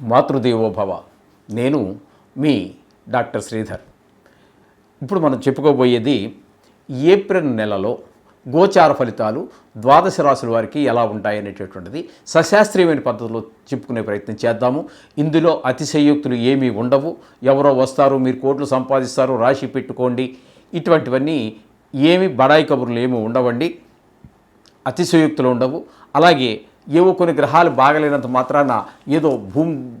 మాతృదేవోభవ. నేను మీ డాక్టర్ శ్రీధర్. ఇప్పుడు మనం చెప్పుకోబోయేది ఏప్రిల్ నెలలో గోచార ఫలితాలు ద్వాదశ రాశుల వారికి ఎలా ఉంటాయనేటటువంటిది సశాస్త్రీయమైన పద్ధతిలో చెప్పుకునే ప్రయత్నం చేద్దాము. ఇందులో అతిశయోక్తులు ఏమీ ఉండవు. ఎవరో వస్తారు మీరు కోట్లు సంపాదిస్తారు రాశి పెట్టుకోండి. ఇటువంటివన్నీ ఏమి బడాయి కబుర్లు ఏమి ఉండవండి. అతిశయోక్తులు ఉండవు. అలాగే ఏవో కొన్ని గ్రహాలు బాగలేనంత మాత్రాన ఏదో భూమి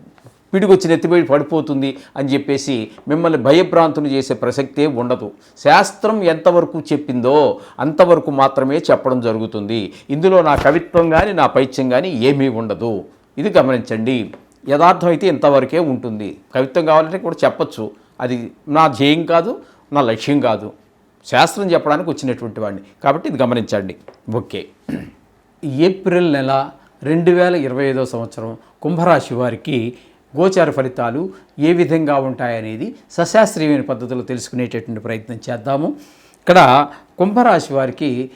పిడిగొచ్చి నెత్తిపోయి పడిపోతుంది అని చెప్పేసి మిమ్మల్ని భయభ్రాంతులు చేసే ప్రసక్తే ఉండదు. శాస్త్రం ఎంతవరకు చెప్పిందో అంతవరకు మాత్రమే చెప్పడం జరుగుతుంది. ఇందులో నా కవిత్వం కానీ నా పైత్యం కానీ ఏమీ ఉండదు. ఇది గమనించండి. యథార్థం అయితే ఇంతవరకే ఉంటుంది. కవిత్వం కావాలంటే కూడా చెప్పచ్చు. అది నా ధ్యేయం కాదు నా లక్ష్యం కాదు. శాస్త్రం చెప్పడానికి వచ్చినటువంటి వాడిని. కాబట్టి ఇది గమనించండి. ఓకే. ఏప్రిల్ నెల రెండు వేల ఇరవై ఐదో సంవత్సరం కుంభరాశి వారికి గోచార ఫలితాలు ఏ విధంగా ఉంటాయనేది సశాస్త్రీయమైన పద్ధతిలో తెలుసుకునేటటువంటి ప్రయత్నం చేద్దాము. ఇక్కడ కుంభరాశి వారికి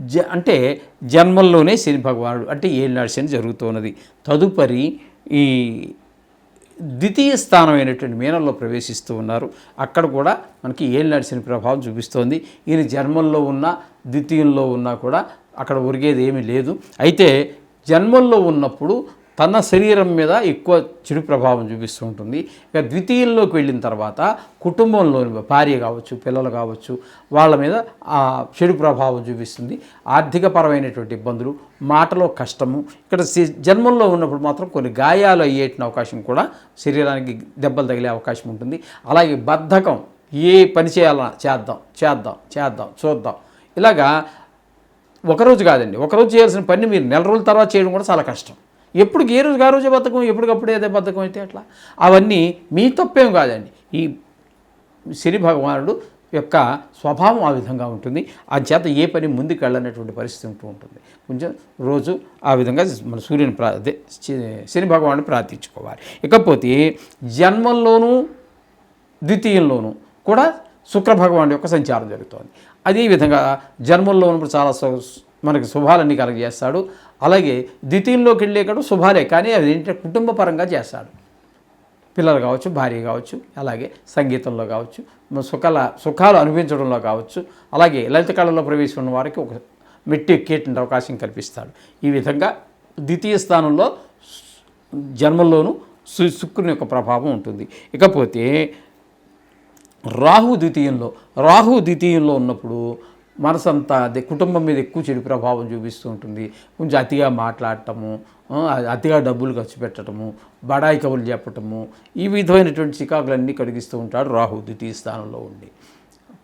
జ అంటే జన్మల్లోనే శని భగవానుడు అంటే ఏళ్ళనాడు శని జరుగుతున్నది. తదుపరి ఈ ద్వితీయ స్థానమైనటువంటి మీనంలో ప్రవేశిస్తూ ఉన్నారు. అక్కడ కూడా మనకి ఏళ్ళనాడు శని ప్రభావం చూపిస్తోంది. ఈయన జన్మల్లో ఉన్న ద్వితీయంలో ఉన్నా కూడా అక్కడ ఒరిగేది ఏమీ లేదు. అయితే జన్మంలో ఉన్నప్పుడు తన శరీరం మీద ఎక్కువ చెడు ప్రభావం చూపిస్తూ ఉంటుంది. ఇక ద్వితీయంలోకి వెళ్ళిన తర్వాత కుటుంబంలోని భార్య కావచ్చు పిల్లలు కావచ్చు వాళ్ళ మీద ఆ చెడు ప్రభావం చూపిస్తుంది. ఆర్థికపరమైనటువంటి ఇబ్బందులు మాటలో కష్టము ఇక్కడ జన్మంలో ఉన్నప్పుడు మాత్రం కొన్ని గాయాలు అయ్యేటిన అవకాశం కూడా శరీరానికి దెబ్బలు తగిలే అవకాశం ఉంటుంది. అలాగే బద్ధకం ఏ పని చేయాలన్నా చేద్దాం చేద్దాం చేద్దాం చూద్దాం. ఇలాగా ఒకరోజు కాదండి. ఒకరోజు చేయాల్సిన పని మీరు నెల రోజుల తర్వాత చేయడం కూడా చాలా కష్టం. ఎప్పుడు ఏ రోజు ఆ రోజే బద్ధకం ఎప్పటికప్పుడు ఏదే బద్ధకం అయితే అట్లా? అవన్నీ మీ తప్పేం కాదండి. ఈ శని భగవానుడు యొక్క స్వభావం ఆ విధంగా ఉంటుంది. ఆ చేత ఏ పని ముందుకు వెళ్ళనటువంటి పరిస్థితి ఉంటూ ఉంటుంది. కొంచెం రోజు ఆ విధంగా మన సూర్యుని ప్రా అదే శని భగవానుని ప్రార్థించుకోవాలి. ఇకపోతే జన్మంలోనూ ద్వితీయంలోనూ కూడా శుక్రభగవానుడు యొక్క సంచారం జరుగుతోంది. అదేవిధంగా విధంగా ఉన్నప్పుడు చాలా సు- మనకి శుభాలన్నీ కలగజేస్తాడు అలాగే ద్వితీయంలోకి వెళ్ళేకాడు శుభాలే కానీ అది ఏంటంటే కుటుంబ పరంగా చేస్తాడు. పిల్లలు కావచ్చు భార్య కావచ్చు అలాగే సంగీతంలో కావచ్చు సుఖాల సుఖాలు అనుభవించడంలో కావచ్చు అలాగే లలిత కళలో ప్రవేశం ఉన్న వారికి ఒక మెట్టి ఎక్కేటువంటి అవకాశం కల్పిస్తాడు. ఈ విధంగా ద్వితీయ స్థానంలో జన్మల్లోనూ శుక్రుని యొక్క ప్రభావం ఉంటుంది. ఇకపోతే రాహు ద్వితీయంలో రాహు ద్వితీయంలో ఉన్నప్పుడు మనసంతా అదే కుటుంబం మీద ఎక్కువ చెడు ప్రభావం చూపిస్తూ ఉంటుంది. కొంచెం అతిగా మాట్లాడటము అతిగా డబ్బులు ఖర్చు పెట్టడము బడాయి కబులు చెప్పటము ఈ విధమైనటువంటి చికాకులన్నీ కలిగిస్తూ ఉంటాడు రాహు ద్వితీయ స్థానంలో ఉండి.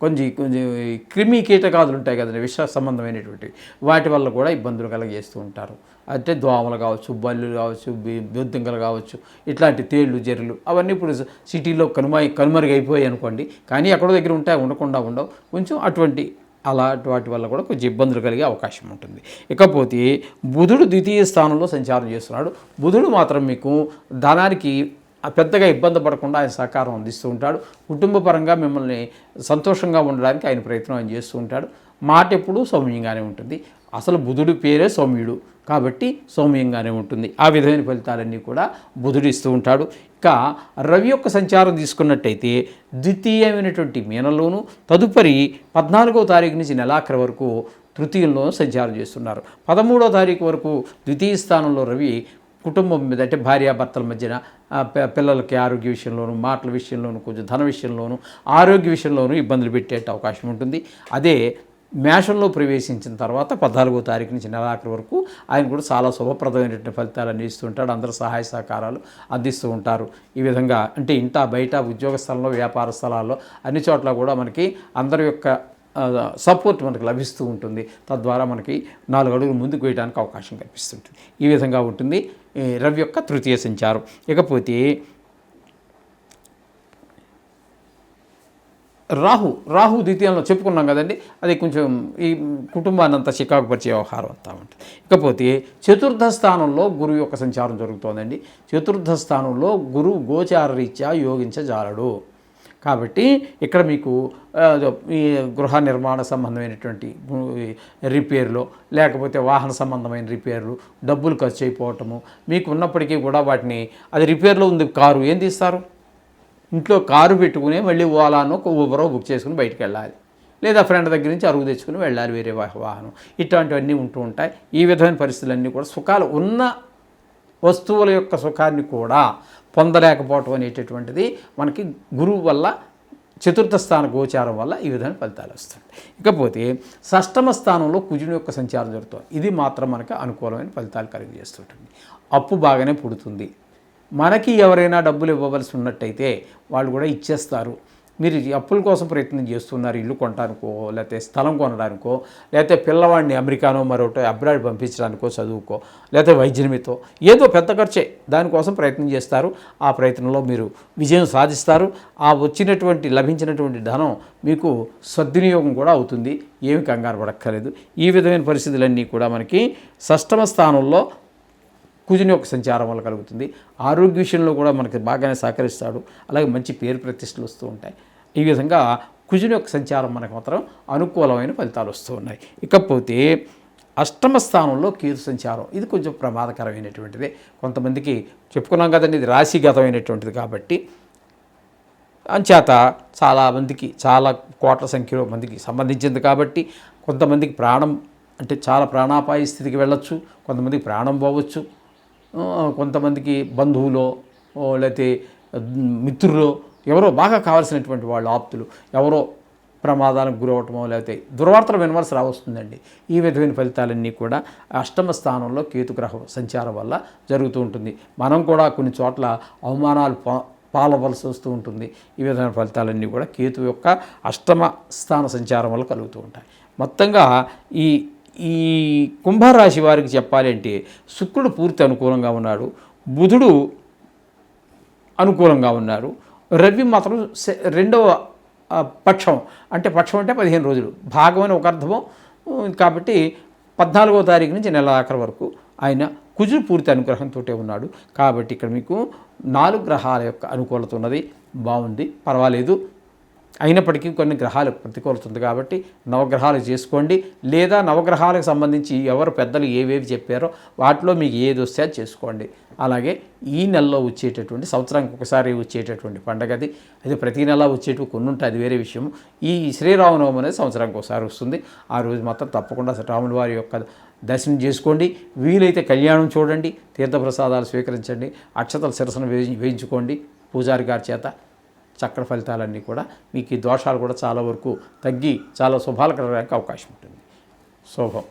కొంచెం కొంచెం క్రిమి కీటకాదులు ఉంటాయి కదండి విష సంబంధమైనటువంటి. వాటి వల్ల కూడా ఇబ్బందులు కలగజేస్తూ ఉంటారు. అంటే దోమలు కావచ్చు బల్లులు కావచ్చు బొద్దింకలు కావచ్చు ఇట్లాంటి తేళ్ళు జర్రులు అవన్నీ ఇప్పుడు సిటీలో కనుమై కనుమరుగైపోయాయి అనుకోండి. కానీ ఎక్కడో దగ్గర ఉంటాయి ఉండకుండా ఉండవు. కొంచెం అటువంటి అలాంటి వాటి వల్ల కూడా కొంచెం ఇబ్బందులు కలిగే అవకాశం ఉంటుంది. ఇకపోతే బుధుడు ద్వితీయ స్థానంలో సంచారం చేస్తున్నాడు. బుధుడు మాత్రం మీకు ధనానికి పెద్దగా ఇబ్బంది పడకుండా ఆయన సహకారం అందిస్తూ ఉంటాడు. కుటుంబ పరంగా మిమ్మల్ని సంతోషంగా ఉండడానికి ఆయన ప్రయత్నం ఆయన చేస్తూ ఉంటాడు. మాట ఎప్పుడూ సౌమ్యంగానే ఉంటుంది. అసలు బుధుడి పేరే సౌమ్యుడు కాబట్టి సౌమ్యంగానే ఉంటుంది. ఆ విధమైన ఫలితాలన్నీ కూడా బుధుడు ఇస్తూ ఉంటాడు. ఇక రవి యొక్క సంచారం తీసుకున్నట్టయితే ద్వితీయమైనటువంటి మీనలోను తదుపరి పద్నాలుగో తారీఖు నుంచి నెలాఖరి వరకు తృతీయంలో సంచారం చేస్తున్నారు. పదమూడో తారీఖు వరకు ద్వితీయ స్థానంలో రవి కుటుంబం మీద అంటే భార్యాభర్తల మధ్యన పిల్లలకి ఆరోగ్య విషయంలోనూ మాటల విషయంలోనూ కొంచెం ధన విషయంలోనూ ఆరోగ్య విషయంలోనూ ఇబ్బందులు పెట్టే అవకాశం ఉంటుంది. అదే మేషంలో ప్రవేశించిన తర్వాత పద్నాలుగో తారీఖు నుంచి నెలాఖరు వరకు ఆయన కూడా చాలా శుభప్రదమైనటువంటి ఫలితాలు అందిస్తూ ఉంటాడు. అందరూ సహాయ సహకారాలు అందిస్తూ ఉంటారు. ఈ విధంగా అంటే ఇంట బయట ఉద్యోగ స్థలంలో వ్యాపార స్థలాల్లో అన్ని చోట్ల కూడా మనకి అందరి యొక్క సపోర్ట్ మనకు లభిస్తూ ఉంటుంది. తద్వారా మనకి నాలుగు అడుగులు ముందుకు వేయడానికి అవకాశం కల్పిస్తుంటుంది ఈ విధంగా ఉంటుంది. రవి యొక్క తృతీయ సంచారం. ఇకపోతే రాహు రాహు ద్వితీయంలో చెప్పుకున్నాం కదండి అది కొంచెం ఈ కుటుంబాన్ని అంతా చికాకుపరిచే వ్యవహారం అంతా ఉంటుంది. ఇకపోతే చతుర్థ స్థానంలో గురువు యొక్క సంచారం జరుగుతోందండి. చతుర్థ స్థానంలో గురువు గోచార రీత్యా యోగించజాలడు కాబట్టి ఇక్కడ మీకు ఈ గృహ నిర్మాణ సంబంధమైనటువంటి రిపేర్లో రిపేర్లు లేకపోతే వాహన సంబంధమైన రిపేర్లు డబ్బులు ఖర్చు అయిపోవటము మీకు ఉన్నప్పటికీ కూడా వాటిని అది రిపేర్లో ఉంది కారు ఏం తీస్తారు? ఇంట్లో కారు పెట్టుకుని మళ్ళీ ఓలానో ఊబరో బుక్ చేసుకుని బయటికి వెళ్ళాలి. లేదా ఫ్రెండ్ దగ్గర నుంచి అరుగు తెచ్చుకుని వెళ్ళాలి వేరే వాహ- వాహనం. ఇట్లాంటివన్నీ ఉంటూ ఉంటాయి. ఈ విధమైన పరిస్థితులన్నీ కూడా సుఖాలు ఉన్న వస్తువుల యొక్క సుఖాన్ని కూడా పొందలేకపోవటం అనేటటువంటిది మనకి గురువు వల్ల చతుర్థ స్థాన గోచారం వల్ల ఈ విధమైన ఫలితాలు వస్తుంది ఇకపోతే షష్టమ స్థానంలో కుజుని యొక్క సంచారం జరుగుతుంది. ఇది మాత్రం మనకు అనుకూలమైన ఫలితాలు కలిగజేస్తుంటుంది. అప్పు బాగానే పుడుతుంది. మనకి ఎవరైనా డబ్బులు ఇవ్వవలసి ఉన్నట్టయితే వాళ్ళు కూడా ఇచ్చేస్తారు. మీరు అప్పుల కోసం ప్రయత్నం చేస్తున్నారు ఇల్లు కొనడానికో లేకపోతే స్థలం కొనడానికో లేకపోతే పిల్లవాడిని అమెరికానో మరొకటి అబ్రాడ్ పంపించడానికో చదువుకో లేకపోతే వైద్యమితో ఏదో పెద్ద ఖర్చే దానికోసం ప్రయత్నం చేస్తారు. ఆ ప్రయత్నంలో మీరు విజయం సాధిస్తారు. ఆ వచ్చినటువంటి లభించినటువంటి ధనం మీకు సద్వినియోగం కూడా అవుతుంది. ఏమి కంగారు పడక్కర్లేదు. ఈ విధమైన పరిస్థితులన్నీ కూడా మనకి షష్టమ స్థానంలో కుజుని యొక్క సంచారం వల్ల కలుగుతుంది. ఆరోగ్య విషయంలో కూడా మనకి బాగానే సహకరిస్తాడు. అలాగే మంచి పేరు ప్రతిష్టలు వస్తూ ఉంటాయి. ఈ విధంగా కుజుని యొక్క సంచారం మనకు మాత్రం అనుకూలమైన ఫలితాలు వస్తూ ఉన్నాయి. ఇకపోతే అష్టమ స్థానంలో కేతు సంచారం. ఇది కొంచెం ప్రమాదకరమైనటువంటిదే. కొంతమందికి చెప్పుకున్నాం కదండి ఇది రాశిగతమైనటువంటిది కాబట్టి. అంచేత చాలామందికి చాలా కోట్ల సంఖ్యలో మందికి సంబంధించింది కాబట్టి కొంతమందికి ప్రాణం అంటే చాలా ప్రాణాపాయ స్థితికి వెళ్ళొచ్చు. కొంతమందికి ప్రాణం పోవచ్చు. కొంతమందికి బంధువులో లేకపోతే మిత్రులు ఎవరో బాగా కావాల్సినటువంటి వాళ్ళు ఆప్తులు ఎవరో ప్రమాదాలకు గురవటమో లేకపోతే దుర్వార్తలు వినవలసి రావస్తుందండి. ఈ విధమైన ఫలితాలన్నీ కూడా అష్టమ స్థానంలో కేతుగ్రహ సంచారం వల్ల జరుగుతూ ఉంటుంది. మనం కూడా కొన్ని చోట్ల అవమానాలు పాలవలసి వస్తూ ఉంటుంది. ఈ విధమైన ఫలితాలన్నీ కూడా కేతు యొక్క అష్టమ స్థాన సంచారం వల్ల కలుగుతూ ఉంటాయి. మొత్తంగా ఈ ఈ కుంభరాశి వారికి చెప్పాలంటే శుక్రుడు పూర్తి అనుకూలంగా ఉన్నాడు బుధుడు అనుకూలంగా ఉన్నారు రవి మాత్రం సె- రెండవ పక్షం అంటే పక్షం అంటే పదిహేను రోజులు భాగం అని ఒక అర్థము కాబట్టి పద్నాలుగో తారీఖు నుంచి నెల ఆఖరి వరకు ఆయన కుజుడు పూర్తి అనుగ్రహంతో ఉన్నాడు. కాబట్టి ఇక్కడ మీకు నాలుగు గ్రహాల యొక్క అనుకూలత ఉన్నది. బాగుంది పర్వాలేదు. అయినప్పటికీ కొన్ని గ్రహాలు ప్రతికూలత ఉంది కాబట్టి నవగ్రహాలు చేసుకోండి. లేదా నవగ్రహాలకు సంబంధించి ఎవరు పెద్దలు ఏవేవి చెప్పారో వాటిలో మీకు ఏది వస్తే అది చేసుకోండి. అలాగే ఈ నెలలో వచ్చేటటువంటి సంవత్సరానికి ఒకసారి వచ్చేటటువంటి పండగది అది. ప్రతి నెల వచ్చేటివి కొన్ని ఉంటాయి అది వేరే విషయం. ఈ శ్రీరామనవమి అనేది సంవత్సరానికి ఒకసారి వస్తుంది. ఆ రోజు మాత్రం తప్పకుండా రాముల వారి యొక్క దర్శనం చేసుకోండి. వీలైతే కళ్యాణం చూడండి తీర్థప్రసాదాలు స్వీకరించండి అక్షతల శిరసన వేయించుకోండి పూజారి గారి చేత. చక్ర ఫలితాలన్నీ కూడా మీకు ఈ దోషాలు కూడా చాలా వరకు తగ్గి చాలా శుభాలు కలగడానికి అవకాశం ఉంటుంది. శుభం.